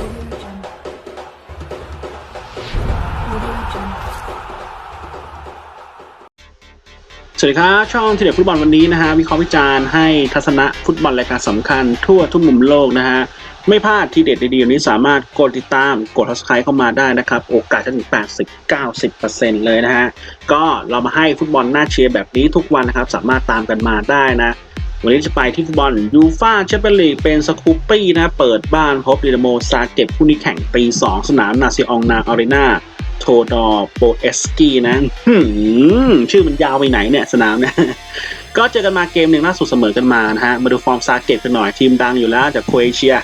สวัสดีครับ ช่องทีเด็ดฟุตบอลวันนี้นะฮะวิเคราะห์วิจารณ์ให้ทัศนะฟุตบอลรายการสำคัญทั่วทุกมุมโลกนะฮะไม่พลาดทีเด็ดดีๆวันนี้สามารถกดติดตามกด subscribe เข้ามาได้นะครับ โอกาสจะถึง 80-90%เลยนะฮะก็เรามาให้ฟุตบอลน่าเชียร์แบบนี้ทุกวันนะครับ สามารถตามกันมาได้นะ วันนี้จะไปที่ฟุตบอลยูฟาแชมเปี้ยนลีกเป็นสกูปปี้นะเปิดบ้านพบดินาโมซาเก็บคู่นี้แข่งปี2สนามนาซิองนาอารีนาโทดอโปเอสกี้นะหืมชื่อมันยาวไปไหนเนี่ยสนามเนี่ยก็เจอกันมาเกมหนึ่งล่าสุดเสมอกันมานะฮะ มาดูฟอร์มซาเก็ตกันหน่อยทีมดังอยู่แล้วจากโครเอเชีย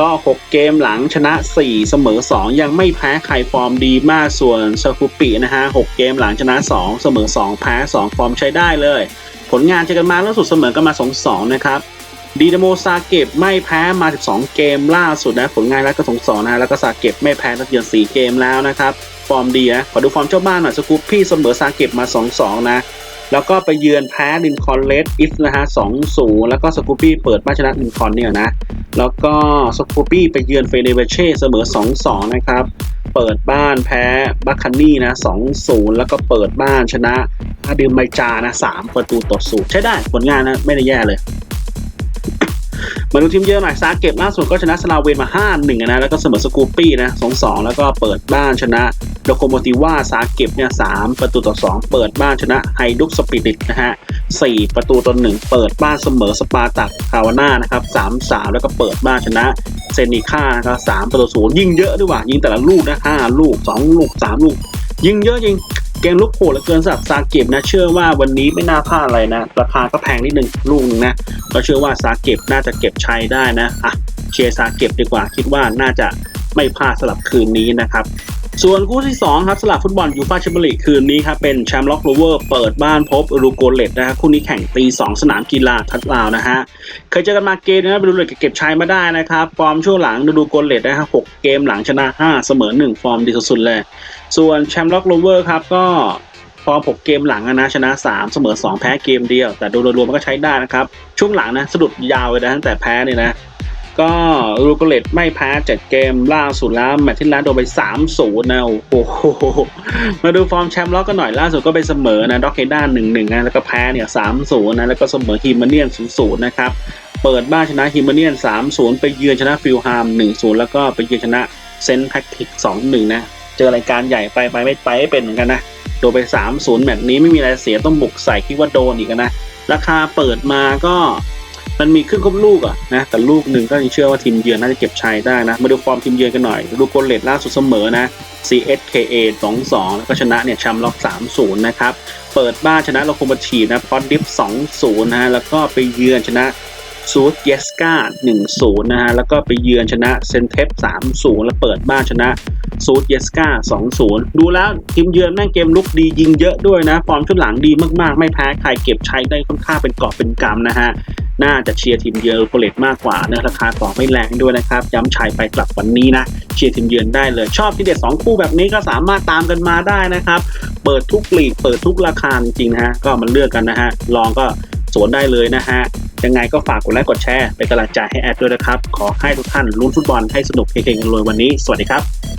ก็ 6 เกมหลังชนะ 4 เสมอ 2 ยังไม่แพ้ใครฟอร์มดีมากส่วนซาคุปินะฮะ 6 เกมหลังชนะ 2 เสมอ 2 แพ้ 2 ฟอร์มใช้ได้เลย ลงานเจอกันมาล่าสุดเสมอกันมา 2-2 นะครับดีนาโมซาเก็บไม่แพ้มา 12 เกมล่าสุดนะผลงานแล้วก็สองสองนะแล้วก็ซาเก็บไม่แพ้นัดเยือน4 เกมแล้วนะครับ ฟอร์มดีนะขอดูฟอร์มเจ้าบ้านหน่อยสกูปพี่เสมอซาเก็บมา 2-2 นะแล้วก็ไปเยือนแพ้ลินคอนเลสอิฟนะฮะ2-0แล้วก็สกูปปี้เปิดบ้านชนะลินคอนเนี่ยนะ แล้วก็สกูปปี้ไปเยือนเฟเนเวเช่เสมอ2-2นะครับ เปิดบ้านแพ้บัคคานี่นะ2-0แล้วก็เปิดบ้านชนะ อาดิมไมจานะ3ประตูต่อศูนย์ใช้ได้ผลงานนะไม่ได้แย่เลยมาดูทีมเยอนหน่อยซาเก็บล่าสุดก็ชนะสลาเวนมา 5-1 นะ แล้วก็เสมอสกูปปี้นะ 2-2 แล้วก็เปิดบ้านชนะโดโคโมติว่าซาเก็บเนี่ย 3 ประตูต่อ 2 เปิดบ้านชนะไฮดุกสปิริตนะฮะ 4 ประตูต่อ 1 เปิดบ้านเสมอสปาร์ตักคาวาน่านะครับ 3-3 แล้วก็เปิดบ้านชนะเซนิค่านะครับ 3 ประตูศูนย์ยิงเยอะด้วยว่ะยิงแต่ละลูกนะ 5 ลูก 2 ลูก 3 ลูก ยิงเยอะจริง เกมลุกโหดเหลือเกินสำหรับซาเก็บนะ เชื่อว่าวันนี้ไม่น่าพลาดอะไรนะ ราคาก็แพงนิดนึงลูกนึงนะก็เชื่อว่าซาเก็บน่าจะเก็บใช้ได้นะอะเชียร์ซาเก็บดีกว่าคิดว่าน่าจะไม่พลาดสลับคืนนี้นะครับ ส่วนคู่ที่ 2 ครับสลับฟุตบอลยูฟาแชมเปี้ยนลีกคืนนี้ครับเป็นแชมป์ล็อกโรเวอร์เปิดบ้านพบรูโกเลตนะฮะคู่นี้แข่งตี 2 สนามกีฬาทัดลาวนะฮะเคยเจอกันมาเกมนะบรูโกเลตเก็บชัยมาได้นะครับฟอร์มช่วงหลังดูโกเลตนะฮะ6เกมหลังชนะ 5 เสมอ 1 ฟอร์มดีสุดๆเลย ส่วนแชมป์ล็อกโรเวอร์ครับก็ฟอร์ม6เกมหลังนะชนะ 3 เสมอ 2 แพ้เกมเดียว แต่โดยรวมมันก็ใช้ได้นะครับ ช่วงหลังนะสะดุดยาวเลยนะตั้งแต่แพ้เนี่ยนะ ก็รูกเลตไม่แพ้7เกมล่าสุดแล้ว แมตช์ที่แล้วโดนไป3-0นะ โอ้โห มาดูฟอร์มแชมป์ล็อกกันหน่อยล่าสุดก็ไปเสมอนะด็อกเฮด้า1-1นะแล้วก็แพ้เนี่ย3-0นะ แล้วก็เสมอฮิมเมเนียน0-0นะครับ เปิดบ้านชนะฮิมเมเนียน3-0ไปเยือนชนะฟิลฮาม1-0แล้วก็ไปเยือนชนะเซนต์แพคติก2-1นะ เจอรายการใหญ่ไปไปไม่ไปไม่เป็นเหมือนกันนะโดนไป3-0แมตช์นี้ไม่มีอะไรเสียต้องบุกใส่คิดว่าโดนอีกนะราคาเปิดมาก็ มันมีขึ้นครบลูกอะนะแต่ลูกหนึ่งก็ยังเชื่อว่าทีมเยือนน่าจะเก็บชัยได้นะ มาดูฟอร์มทีมเยือนกันหน่อยดูโกลเลตล่าสุดเสมอนะ CSKA 2-2 แล้วก็ชนะเนี่ยแชมป์ล็อก 3-0 นะครับ เปิดบ้านชนะโลโคโมทีนะพอดดิฟ 2-0 นะฮะแล้วก็ไปเยือนชนะซูดเยสกา1-0 นะฮะแล้วก็ไปเยือนชนะเซนเทป3-0 แล้วเปิดบ้านชนะซูดเยสกา2-0 ดูแล้วทีมเยือนแม่งเกมลุกดียิงเยอะด้วยนะ ฟอร์มชุดหลังดีมากๆ ไม่แพ้ใครเก็บใช้ได้ค่อนข้างเป็นกอบเป็นกำนะฮะ น่าจะเชียร์ทีมเยือนโปรเลตมากกว่าเนื้อราคาต่อไม่แรงด้วยนะครับย้ำชัยไปกลับวันนี้นะเชียร์ทีมเยือนได้เลยชอบที่เด็ด2คู่แบบนี้ก็สามารถตามกันมาได้นะครับ เปิดทุกลีกเปิดทุกราคาจริงนะฮะก็มาเลือกกันนะฮะลองก็สวนได้เลยนะฮะยังไงก็ฝากกดไลค์กดแชร์เป็นกำลังใจให้แอดด้วยนะครับ ขอให้ทุกท่านลุ้นฟุตบอลให้สนุกเฮงๆกันเลยวันนี้ สวัสดีครับ